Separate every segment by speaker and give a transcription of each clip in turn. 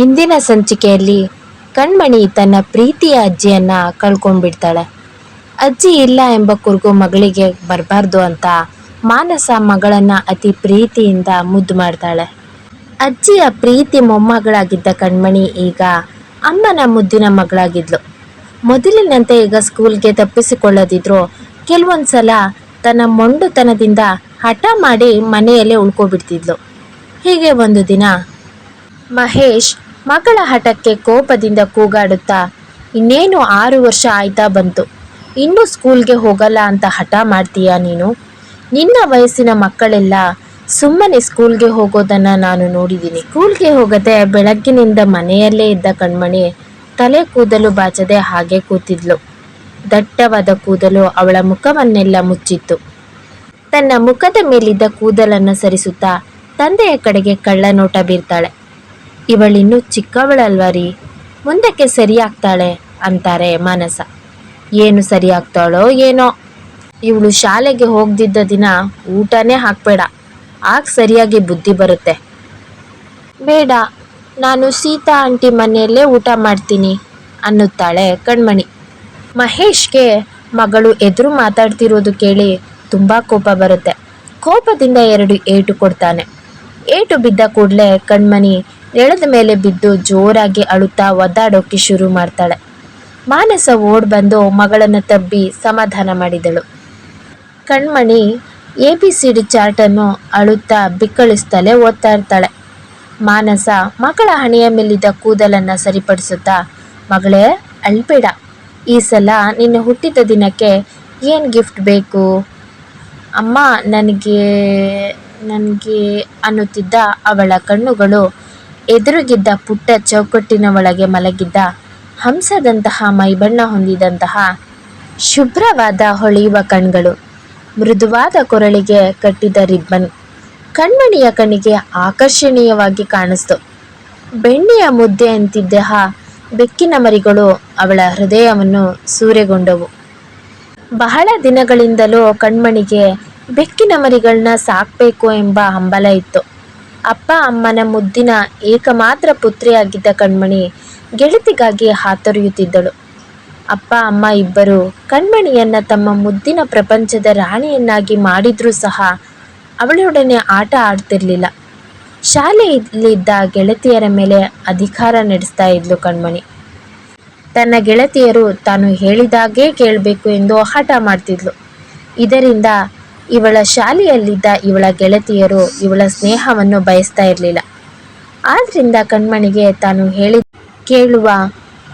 Speaker 1: ಹಿಂದಿನ ಸಂಚಿಕೆಯಲ್ಲಿ ಕಣ್ಮಣಿ ತನ್ನ ಪ್ರೀತಿಯ ಅಜ್ಜಿಯನ್ನ ಕಳ್ಕೊಂಡ್ಬಿಡ್ತಾಳೆ. ಅಜ್ಜಿ ಇಲ್ಲ ಎಂಬ ಕುರುಗು ಮಗಳಿಗೆ ಬರಬಾರ್ದು ಅಂತ ಮಾನಸ ಮಗಳನ್ನ ಅತಿ ಪ್ರೀತಿಯಿಂದ ಮುದ್ದು ಮಾಡ್ತಾಳೆ. ಅಜ್ಜಿಯ ಪ್ರೀತಿ ಮೊಮ್ಮಗಳಾಗಿದ್ದ ಕಣ್ಮಣಿ ಈಗ ಅಮ್ಮನ ಮುದ್ದಿನ ಮಗಳಾಗಿದ್ಲು. ಮೊದಲಿನಂತೆ ಈಗ ಸ್ಕೂಲ್ಗೆ ತಪ್ಪಿಸಿಕೊಳ್ಳದಿದ್ರು ಕೆಲವೊಂದು ಸಲ ತನ್ನ ಮೊಂಡುತನದಿಂದ ಹಠ ಮಾಡಿ ಮನೆಯಲ್ಲೇ ಉಳ್ಕೊಬಿಡ್ತಿದ್ಲು. ಹೀಗೆ ಒಂದು ದಿನ ಮಹೇಶ್ ಮಗಳ ಹಠಕ್ಕೆ ಕೋಪದಿಂದ ಕೂಗಾಡುತ್ತಾ, ಇನ್ನೇನು ಆರು ವರ್ಷ ಆಯ್ತಾ ಬಂತು? ಇನ್ನೂ ಸ್ಕೂಲ್ಗೆ ಹೋಗಲ್ಲ ಅಂತ ಹಠ ಮಾಡ್ತೀಯಾ ನೀನು? ನಿನ್ನ ವಯಸ್ಸಿನ ಮಕ್ಕಳೆಲ್ಲ ಸುಮ್ಮನೆ ಸ್ಕೂಲ್ಗೆ ಹೋಗೋದನ್ನ ನಾನು ನೋಡಿದ್ದೀನಿ. ಸ್ಕೂಲ್ಗೆ ಹೋಗದೆ ಬೆಳಗ್ಗಿನಿಂದ ಮನೆಯಲ್ಲೇ ಇದ್ದ ಕಣ್ಮಣಿ ತಲೆ ಕೂದಲು ಬಾಚದೆ ಹಾಗೆ ಕೂತಿದ್ಲು. ದಟ್ಟವಾದ ಕೂದಲು ಅವಳ ಮುಖವನ್ನೆಲ್ಲ ಮುಚ್ಚಿತ್ತು. ತನ್ನ ಮುಖದ ಮೇಲಿದ್ದ ಕೂದಲನ್ನು ಸರಿಸುತ್ತಾ ತಂದೆಯ ಕಡೆಗೆ ಕಳ್ಳ ನೋಟ ಬೀರ್ತಾಳೆ. ಇವಳಿನ್ನೂ ಚಿಕ್ಕವಳಲ್ವ ರೀ? ಮುಂದಕ್ಕೆ ಸರಿಯಾಗ್ತಾಳೆ ಅಂತಾರೆ ಮಾನಸ. ಏನು ಸರಿಯಾಗ್ತಾಳೋ ಏನೋ. ಇವಳು ಶಾಲೆಗೆ ಹೋಗ್ದಿದ್ದ ದಿನ ಊಟನೇ ಹಾಕ್ಬೇಡ. ಆಗ ಸರಿಯಾಗಿ ಬುದ್ಧಿ ಬರುತ್ತೆ. ಬೇಡ, ನಾನು ಸೀತಾ ಆಂಟಿ ಮನೆಯಲ್ಲೇ ಊಟ ಮಾಡ್ತೀನಿ, ಅನ್ನುತ್ತಾಳೆ ಕಣ್ಮಣಿ. ಮಹೇಶ್ಗೆ ಮಗಳು ಎದುರು ಮಾತಾಡ್ತಿರೋದು ಕೇಳಿ ತುಂಬ ಕೋಪ ಬರುತ್ತೆ. ಕೋಪದಿಂದ ಎರಡು ಏಟು ಕೊಡ್ತಾನೆ. ಏಟು ಬಿದ್ದ ಕೂಡಲೇ ಕಣ್ಮಣಿ ನೆಲದ ಮೇಲೆ ಬಿದ್ದು ಜೋರಾಗಿ ಅಳುತ್ತಾ ಒದ್ದಾಡೋಕೆ ಶುರು ಮಾಡ್ತಾಳೆ. ಮಾನಸ ಓಡ್ ಬಂದು ಮಗಳನ್ನು ತಬ್ಬಿ ಸಮಾಧಾನ ಮಾಡಿದಳು. Kanmani A B C D ಚಾರ್ಟನ್ನು ಅಳುತ್ತಾ ಬಿಕ್ಕಳಿಸ್ತಲೇ ಓದ್ತಾ ಇರ್ತಾಳೆ. ಮಾನಸ ಮಗಳ ಹಣೆಯ ಮೇಲಿದ್ದ ಕೂದಲನ್ನು ಸರಿಪಡಿಸುತ್ತಾ, ಮಗಳೇ, ಅಳ್ಬೇಡ. ಈ ಸಲ ನಿನ್ನ ಹುಟ್ಟಿದ ದಿನಕ್ಕೆ ಏನು ಗಿಫ್ಟ್ ಬೇಕು? ಅಮ್ಮ, ನನಗೆ ನನಗೆ, ಅನ್ನುತ್ತಿದ್ದ ಅವಳ ಕಣ್ಣುಗಳು ಎದುರಿಗಿದ್ದ ಪುಟ್ಟ ಚೌಕಟ್ಟಿನ ಒಳಗೆ ಮಲಗಿದ್ದ ಹಂಸದಂತಹ ಮೈಬಣ್ಣ ಹೊಂದಿದಂತಹ ಶುಭ್ರವಾದ ಹೊಳೆಯುವ ಕಣ್ಗಳು, ಮೃದುವಾದ ಕೊರಳಿಗೆ ಕಟ್ಟಿದ ರಿಬ್ಬನ್ ಕಣ್ಮಣಿಯ ಕಣ್ಣಿಗೆ ಆಕರ್ಷಣೀಯವಾಗಿ ಕಾಣಿಸ್ತು. ಬೆಣ್ಣೆಯ ಮುದ್ದೆ ಅಂತಿದ್ದ ಬೆಕ್ಕಿನ ಮರಿಗಳು ಅವಳ ಹೃದಯವನ್ನು ಸೂರೆಗೊಂಡವು. ಬಹಳ ದಿನಗಳಿಂದಲೂ ಕಣ್ಮಣಿಗೆ ಬೆಕ್ಕಿನ ಮರಿಗಳನ್ನ ಸಾಕಬೇಕು ಎಂಬ ಹಂಬಲ ಇತ್ತು. ಅಪ್ಪ ಅಮ್ಮನ ಮುದ್ದಿನ ಏಕಮಾತ್ರ ಪುತ್ರಿಯಾಗಿದ್ದ ಕಣ್ಮಣಿ ಗೆಳತಿಗಾಗಿ ಹಾತೊರೆಯುತ್ತಿದ್ದಳು. ಅಪ್ಪ ಅಮ್ಮ ಇಬ್ಬರು ಕಣ್ಮಣಿಯನ್ನ ತಮ್ಮ ಮುದ್ದಿನ ಪ್ರಪಂಚದ ರಾಣಿಯನ್ನಾಗಿ ಮಾಡಿದ್ರೂ ಸಹ ಅವಳೊಡನೆ ಆಟ ಆಡ್ತಿರ್ಲಿಲ್ಲ. ಶಾಲೆಯಲ್ಲಿದ್ದ ಗೆಳತಿಯರ ಮೇಲೆ ಅಧಿಕಾರ ನಡೆಸ್ತಾ ಇದ್ಲು ಕಣ್ಮಣಿ. ತನ್ನ ಗೆಳತಿಯರು ತಾನು ಹೇಳಿದಾಗೇ ಕೇಳಬೇಕು ಎಂದು ಹಠ ಮಾಡ್ತಿದ್ಲು. ಇದರಿಂದ ಇವಳ ಶಾಲೆಯಲ್ಲಿದ್ದ ಇವಳ ಗೆಳತಿಯರು ಇವಳ ಸ್ನೇಹವನ್ನು ಬಯಸ್ತಾ ಇರಲಿಲ್ಲ. ಆದ್ರಿಂದ ಕಣ್ಮಣಿಗೆ ತಾನು ಹೇಳಿ ಕೇಳುವ,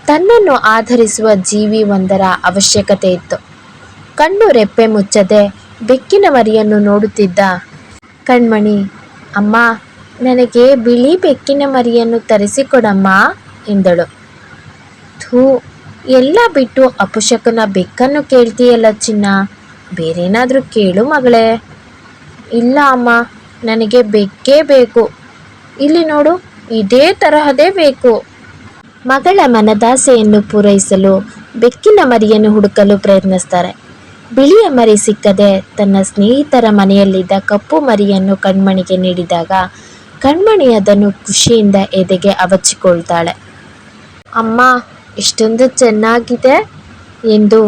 Speaker 1: ತನ್ನನ್ನು ಆಧರಿಸುವ ಜೀವಿ ಒಂದರ ಅವಶ್ಯಕತೆ ಇತ್ತು. ಕಣ್ಣು ರೆಪ್ಪೆ ಮುಚ್ಚದೆ ಬೆಕ್ಕಿನ ಮರಿಯನ್ನು ನೋಡುತ್ತಿದ್ದ ಕಣ್ಮಣಿ, ಅಮ್ಮ, ನನಗೆ ಬಿಳಿ ಬೆಕ್ಕಿನ ಮರಿಯನ್ನು ತರಿಸಿಕೊಡಮ್ಮ ಎಂದಳು. ಥೂ, ಎಲ್ಲ ಬಿಟ್ಟು ಅಪುಷಕನ ಬೆಕ್ಕನ್ನು ಕೇಳ್ತೀಯಲ್ಲ ಚಿನ್ನ ಬೇರೇನಾದರೂ ಕೇಳು ಮಗಳೇ. ಇಲ್ಲ ಅಮ್ಮ, ನನಗೆ ಬೆಕ್ಕೇ ಬೇಕು. ಇಲ್ಲಿ ನೋಡು, ಇದೇ ತರಹದೇ ಬೇಕು. ಮಗಳ ಮನದಾಸೆಯನ್ನು ಪೂರೈಸಲು ಬೆಕ್ಕಿನ ಮರಿಯನ್ನು ಹುಡುಕಲು ಪ್ರಯತ್ನಿಸ್ತಾರೆ. ಬಿಳಿಯ ಮರಿ ಸಿಕ್ಕದೆ ತನ್ನ ಸ್ನೇಹಿತರ ಮನೆಯಲ್ಲಿದ್ದ ಕಪ್ಪು ಮರಿಯನ್ನು ಕಣ್ಮಣಿಗೆ ನೀಡಿದಾಗ ಕಣ್ಮಣಿ ಅದನ್ನು ಖುಷಿಯಿಂದ ಎದೆಗೆ ಅವಚಿಕೊಳ್ತಾಳೆ ಅಮ್ಮ, ಇಷ್ಟೊಂದು ಚೆನ್ನಾಗಿದೆ ಎಂದು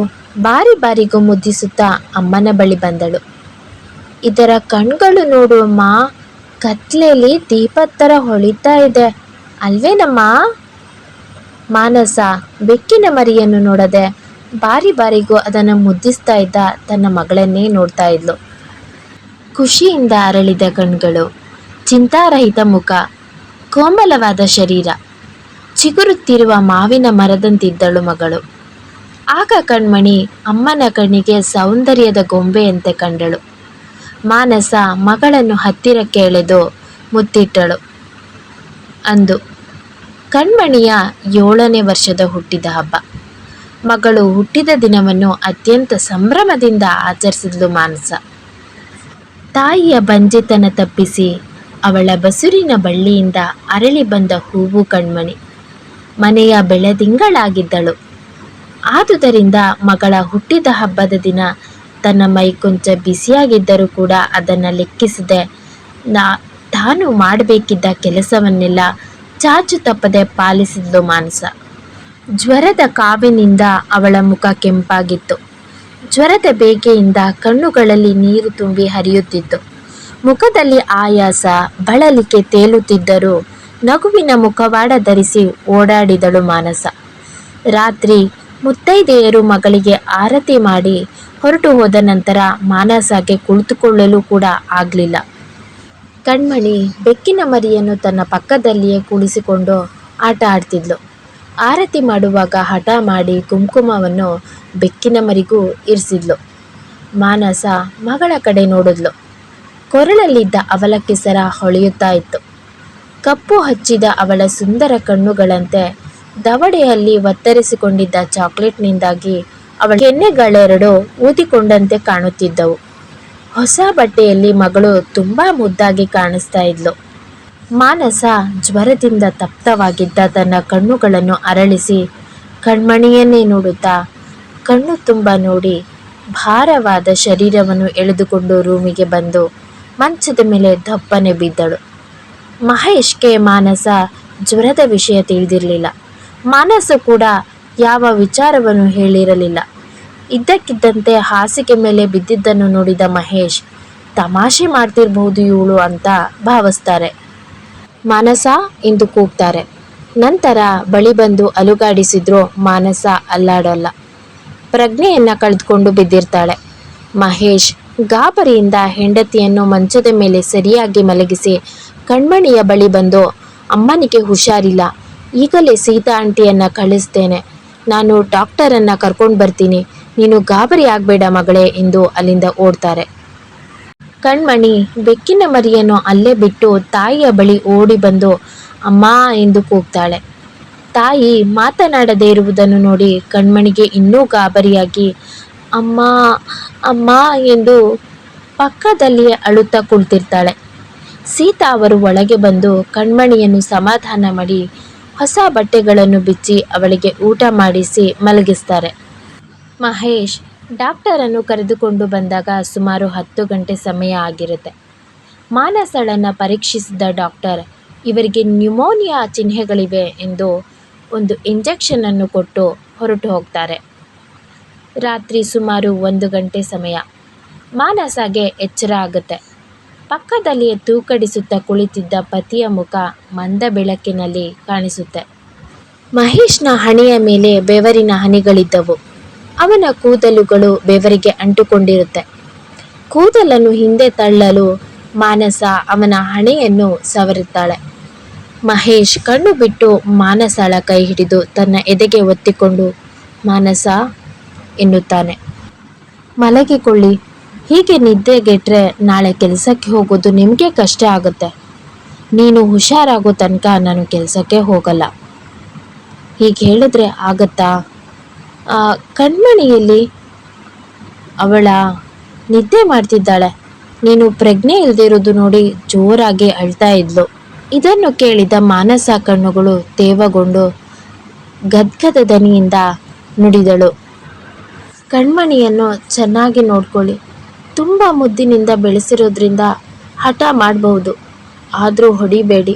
Speaker 1: ಬಾರಿ ಬಾರಿಗೂ ಮುದ್ದಿಸುತ್ತಾ ಅಮ್ಮನ ಬಳಿ ಬಂದಳು. ಇದರ ಕಣ್ಗಳು ನೋಡುವಮ್ಮ ಕತ್ಲೆಯಲ್ಲಿ ದೀಪತ್ತರ ಹೊಳಿತಾ ಇದೆ. ಅಲ್ವೇನಮ್ಮ? ಮಾನಸ ಬೆಕ್ಕಿನ ಮರಿಯನ್ನು ನೋಡದೆ ಬಾರಿ ಬಾರಿಗೂ ಅದನ್ನು ಮುದ್ದಿಸ್ತಾ ಇದ್ದ ತನ್ನ ಮಗಳನ್ನೇ ನೋಡ್ತಾ ಇದ್ಲು. ಖುಷಿಯಿಂದ ಅರಳಿದ ಕಣ್ಗಳು, ಚಿಂತಾರಹಿತ ಮುಖ, ಕೋಮಲವಾದ ಶರೀರ. ಚಿಗುರುತ್ತಿರುವ ಮಾವಿನ ಮರದಂತಿದ್ದಳು ಮಗಳು. ಆಗ ಕಣ್ಮಣಿ ಅಮ್ಮನ ಕಣ್ಣಿಗೆ ಸೌಂದರ್ಯದ ಗೊಂಬೆಯಂತೆ ಕಂಡಳು. ಮಾನಸ ಮಗಳನ್ನು ಹತ್ತಿರಕ್ಕೆ ಎಳೆದು ಮುತ್ತಿಟ್ಟಳು. ಅಂದು, ಕಣ್ಮಣಿಯ ಏಳನೇ ವರ್ಷದ ಹುಟ್ಟಿದ ಹಬ್ಬ. ಮಗಳು ಹುಟ್ಟಿದ ದಿನವನ್ನು ಅತ್ಯಂತ ಸಂಭ್ರಮದಿಂದ ಆಚರಿಸಿದ್ಲು ಮಾನಸ. ತಾಯಿಯ ಬಂಜೆತನ ತಪ್ಪಿಸಿ ಅವಳ ಬಸುರಿನ ಬಳ್ಳಿಯಿಂದ ಅರಳಿ ಬಂದ ಹೂವು ಕಣ್ಮಣಿ. ಮನೆಯ ಬೆಳೆದಿಂಗಳಾಗಿದ್ದಳು ಆದುದರಿಂದ ಮಗಳ ಹುಟ್ಟಿದ ಹಬ್ಬದ ದಿನ ತನ್ನ ಮೈ ಕೊಂಚ ಬಿಸಿಯಾಗಿದ್ದರೂ ಕೂಡ ಅದನ್ನು ಲೆಕ್ಕಿಸದೆ ನಾ ತಾನು ಮಾಡಬೇಕಿದ್ದ ಕೆಲಸವನ್ನೆಲ್ಲ ಚಾಚು ತಪ್ಪದೆ ಪಾಲಿಸಿದ್ಲು ಮಾನಸ. ಜ್ವರದ ಕಾವಿನಿಂದ ಅವಳ ಮುಖ ಕೆಂಪಾಗಿತ್ತು. ಜ್ವರದ ಬೇಗೆಯಿಂದ ಕಣ್ಣುಗಳಲ್ಲಿ ನೀರು ತುಂಬಿ ಹರಿಯುತ್ತಿತ್ತು. ಮುಖದಲ್ಲಿ ಆಯಾಸ, ಬಳಲಿಕೆ ತೇಲುತ್ತಿದ್ದರೂ ನಗುವಿನ ಮುಖವಾಡ ಧರಿಸಿ ಓಡಾಡಿದಳು ಮಾನಸ. ರಾತ್ರಿ ಮುತ್ತೈದೆಯರು ಮಗಳಿಗೆ ಆರತಿ ಮಾಡಿ ಹೊರಟು ಹೋದ ನಂತರ ಮಾನಸಗೆ ಕುಳಿತುಕೊಳ್ಳಲು ಕೂಡ ಆಗಲಿಲ್ಲ. ಕಣ್ಮಣಿ ಬೆಕ್ಕಿನ ಮರಿಯನ್ನು ತನ್ನ ಪಕ್ಕದಲ್ಲಿಯೇ ಕುಳಿಸಿಕೊಂಡು ಆಟ ಆಡ್ತಿದ್ಲು. ಆರತಿ ಮಾಡುವಾಗ ಹಠ ಮಾಡಿ ಕುಂಕುಮವನ್ನು ಬೆಕ್ಕಿನ ಮರಿಗೂ ಇರಿಸಿದ್ಲು. ಮಾನಸ ಮಗಳ ಕಡೆ ನೋಡಿದ್ಲು. ಕೊರಳಲ್ಲಿದ್ದ ಅವಲಕ್ಕಿ ಸರ ಹೊಳೆಯುತ್ತಾ ಇತ್ತು. ಕಪ್ಪು ಹಚ್ಚಿದ ಅವಳ ಸುಂದರ ಕಣ್ಣುಗಳಂತೆ ದವಡೆಯಲ್ಲಿ ಒತ್ತರಿಸಿಕೊಂಡಿದ್ದ ಚಾಕ್ಲೇಟ್ನಿಂದಾಗಿ ಅವಳ ಕೆನ್ನೆಗಳೆರಡು ಊದಿಕೊಂಡಂತೆ ಕಾಣುತ್ತಿದ್ದವು. ಹೊಸ ಬಟ್ಟೆಯಲ್ಲಿ ಮಗಳು ತುಂಬ ಮುದ್ದಾಗಿ ಕಾಣಿಸ್ತಾ ಇದ್ಲು. ಮಾನಸ ಜ್ವರದಿಂದ ತಪ್ತವಾಗಿದ್ದ ತನ್ನ ಕಣ್ಣುಗಳನ್ನು ಅರಳಿಸಿ ಕಣ್ಮಣಿಯನ್ನೇ ನೋಡುತ್ತಾ? ಕಣ್ಣು ತುಂಬ ನೋಡಿ, ಭಾರವಾದ ಶರೀರವನ್ನು ಎಳೆದುಕೊಂಡು ರೂಮಿಗೆ ಬಂದು ಮಂಚದ ಮೇಲೆ ದಪ್ಪನೆ ಬಿದ್ದಳು. ಮಹೇಶ್ಗೆ ಮಾನಸ ಜ್ವರದ ವಿಷಯ ತಿಳಿದಿರಲಿಲ್ಲ. ಮಾನಸ ಕೂಡ ಯಾವ ವಿಚಾರವನ್ನು ಹೇಳಿರಲಿಲ್ಲ. ಇದ್ದಕ್ಕಿದ್ದಂತೆ ಹಾಸಿಗೆ ಮೇಲೆ ಬಿದ್ದಿದ್ದನ್ನು ನೋಡಿದ ಮಹೇಶ್, ತಮಾಷೆ ಮಾಡ್ತಿರ್ಬಹುದು ಇವಳು ಅಂತ ಭಾವಿಸ್ತಾರೆ. ಮಾನಸ ಎಂದು ಕೂಗ್ತಾರೆ. ನಂತರ ಬಳಿ ಬಂದು ಅಲುಗಾಡಿಸಿದ್ರು ಮಾನಸ ಅಲ್ಲಾಡಲ್ಲ. ಪ್ರಜ್ಞೆಯನ್ನ ಕಳೆದುಕೊಂಡು ಬಿದ್ದಿರ್ತಾಳೆ. ಮಹೇಶ್ ಗಾಬರಿಯಿಂದ ಹೆಂಡತಿಯನ್ನು ಮಂಚದ ಮೇಲೆ ಸರಿಯಾಗಿ ಮಲಗಿಸಿ ಕಣ್ಮಣಿಯ ಬಳಿ ಬಂದು, ಅಮ್ಮನಿಗೆ ಹುಷಾರಿಲ್ಲ. ಈಗಲೇ ಸೀತಾ ಆಂಟಿಯನ್ನ ಕಳಿಸ್ತೇನೆ. ನಾನು ಡಾಕ್ಟರನ್ನು ಕರ್ಕೊಂಡು ಬರ್ತೀನಿ. ನೀನು ಗಾಬರಿ ಆಗಬೇಡ ಮಗಳೇ ಎಂದು ಅಲ್ಲಿಂದ ಓಡ್ತಾರೆ. ಕಣ್ಮಣಿ, ಬೆಕ್ಕಿನ ಮರಿಯನ್ನು ಅಲ್ಲೇ ಬಿಟ್ಟು ತಾಯಿಯ ಬಳಿ ಓಡಿ ಬಂದು, ಅಮ್ಮ ಎಂದು ಕೂಗ್ತಾಳೆ. ತಾಯಿ ಮಾತನಾಡದೇ ಇರುವುದನ್ನು ನೋಡಿ ಕಣ್ಮಣಿಗೆ ಇನ್ನೂ ಗಾಬರಿಯಾಗಿ, ಅಮ್ಮ ಅಮ್ಮ ಎಂದು ಪಕ್ಕದಲ್ಲಿಯೇ ಅಳುತ್ತಾ ಕುಳಿತಿರ್ತಾಳೆ. ಸೀತಾ ಅವರು ಒಳಗೆ ಬಂದು ಕಣ್ಮಣಿಯನ್ನು ಸಮಾಧಾನ ಮಾಡಿ ಹೊಸ ಬಟ್ಟೆಗಳನ್ನು ಬಿಚ್ಚಿ ಅವಳಿಗೆ ಊಟ ಮಾಡಿಸಿ ಮಲಗಿಸ್ತಾರೆ. ಮಹೇಶ್ ಡಾಕ್ಟರನ್ನು ಕರೆದುಕೊಂಡು ಬಂದಾಗ ಸುಮಾರು ಹತ್ತು ಗಂಟೆ ಸಮಯ ಆಗಿರುತ್ತೆ. ಮಾನಸಳನ್ನು ಪರೀಕ್ಷಿಸಿದ ಡಾಕ್ಟರ್, ಇವರಿಗೆ ನ್ಯುಮೋನಿಯಾ ಚಿಹ್ನೆಗಳಿವೆ ಎಂದು ಒಂದು ಇಂಜೆಕ್ಷನನ್ನು ಕೊಟ್ಟು ಹೊರಟು ಹೋಗ್ತಾರೆ. ರಾತ್ರಿ ಸುಮಾರು ಒಂದು ಗಂಟೆ ಸಮಯ. ಮಾನಸಗೆ ಎಚ್ಚರ ಆಗುತ್ತೆ. ಪಕ್ಕದಲ್ಲಿಯೇ ತೂಕಡಿಸುತ್ತಾ ಕುಳಿತಿದ್ದ ಪತಿಯ ಮುಖ ಮಂದ ಬೆಳಕಿನಲ್ಲಿ ಕಾಣಿಸುತ್ತೆ. ಮಹೇಶ್ನ ಹಣೆಯ ಮೇಲೆ ಬೆವರಿನ ಹನಿಗಳಿದ್ದವು. ಅವನ ಕೂದಲುಗಳು ಬೆವರಿಗೆ ಅಂಟುಕೊಂಡಿರುತ್ತೆ. ಕೂದಲನ್ನು ಹಿಂದೆ ತಳ್ಳಲು ಮಾನಸ ಅವನ ಹಣೆಯನ್ನು ಸವರುತ್ತಾಳೆ. ಮಹೇಶ್ ಕಣ್ಣು ಬಿಟ್ಟು ಮಾನಸಳ ಕೈ ಹಿಡಿದು ತನ್ನ ಎದೆಗೆ ಒತ್ತಿಕೊಂಡು, ಮಾನಸ, ಎನ್ನುತ್ತಾನೆ. ಮಲಗಿಕೊಳ್ಳಿ ಹೀಗೆ ನಿದ್ದೆಗೆಟ್ರೆ ನಾಳೆ ಕೆಲಸಕ್ಕೆ ಹೋಗೋದು ನಿಮಗೆ ಕಷ್ಟ ಆಗುತ್ತೆ. ನೀನು ಹುಷಾರಾಗೋ ತನಕ ನಾನು ಕೆಲಸಕ್ಕೆ ಹೋಗಲ್ಲ. ಹೀಗೆ ಹೇಳಿದ್ರೆ ಆಗತ್ತಾ? ಕಣ್ಮಣಿಯಲ್ಲಿ ಅವಳ ನಿದ್ದೆ ಮಾಡ್ತಿದ್ದಾಳೆ. ನೀನು ಪ್ರಜ್ಞೆ ಇಲ್ದಿರೋದು ನೋಡಿ ಜೋರಾಗಿ ಅಳ್ತಾ ಇದ್ಲು. ಇದನ್ನು ಕೇಳಿದ ಮಾನಸ ಕಣ್ಣುಗಳು ತೇವಗೊಂಡು ಗದ್ಗದ ದನಿಯಿಂದ ನುಡಿದಳು. ಕಣ್ಮಣಿಯನ್ನು ಚೆನ್ನಾಗಿ ನೋಡ್ಕೊಳ್ಳಿ. ತುಂಬ ಮುದ್ದಿನಿಂದ ಬೆಳೆಸಿರೋದ್ರಿಂದ ಹಠ ಮಾಡಬಹುದು. ಆದರೂ ಹೊಡಿಬೇಡಿ.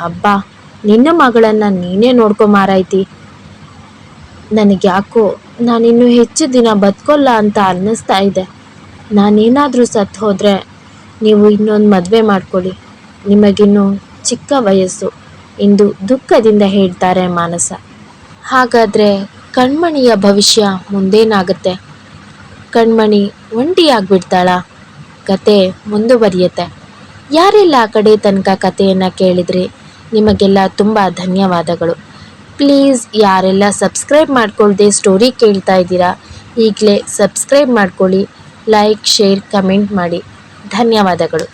Speaker 1: ಅಬ್ಬ, ನಿನ್ನ ಮಗಳನ್ನು ನೀನೇ ನೋಡ್ಕೊ ಮಾರಾಯ್ತಿ. ನನಗೆ ಯಾಕೋ ನಾನಿನ್ನು ಹೆಚ್ಚು ದಿನ ಬದುಕೋಲ್ಲ ಅಂತ ಅನ್ನಿಸ್ತಾ ಇದೆ. ನಾನೇನಾದರೂ ಸತ್ತು ಹೋದರೆ ನೀವು ಇನ್ನೊಂದು ಮದುವೆ ಮಾಡ್ಕೊಳ್ಳಿ. ನಿಮಗಿನ್ನೂ ಚಿಕ್ಕ ವಯಸ್ಸು. ಎಂದು ದುಃಖದಿಂದ ಹೇಳ್ತಾರೆ ಮಾನಸ. ಹಾಗಾದರೆ ಕಣ್ಮಣಿಯ ಭವಿಷ್ಯ ಮುಂದೇನಾಗುತ್ತೆ? ಕಣ್ಮಣಿ ಒಂಟಿಯಾಗ್ಬಿಡ್ತಾಳ. ಕತೆ ಮುಂದುವರಿಯುತ್ತೆ. ಯಾರೆಲ್ಲ ಆ ಕಡೆ ತನಕ ಕಥೆಯನ್ನು ಕೇಳಿದ್ರಿ? ನಿಮಗೆಲ್ಲ ತುಂಬ ಧನ್ಯವಾದಗಳು. ಪ್ಲೀಸ್ ಯಾರೆಲ್ಲ ಸಬ್ಸ್ಕ್ರೈಬ್ ಮಾಡ್ಕೊಳ್ದೆ ಸ್ಟೋರಿ ಕೇಳ್ತಾ ಇದ್ದೀರಾ, ಈಗಲೇ ಸಬ್ಸ್ಕ್ರೈಬ್ ಮಾಡ್ಕೊಳ್ಳಿ, ಲೈಕ್, ಶೇರ್, ಕಮೆಂಟ್ ಮಾಡಿ. ಧನ್ಯವಾದಗಳು.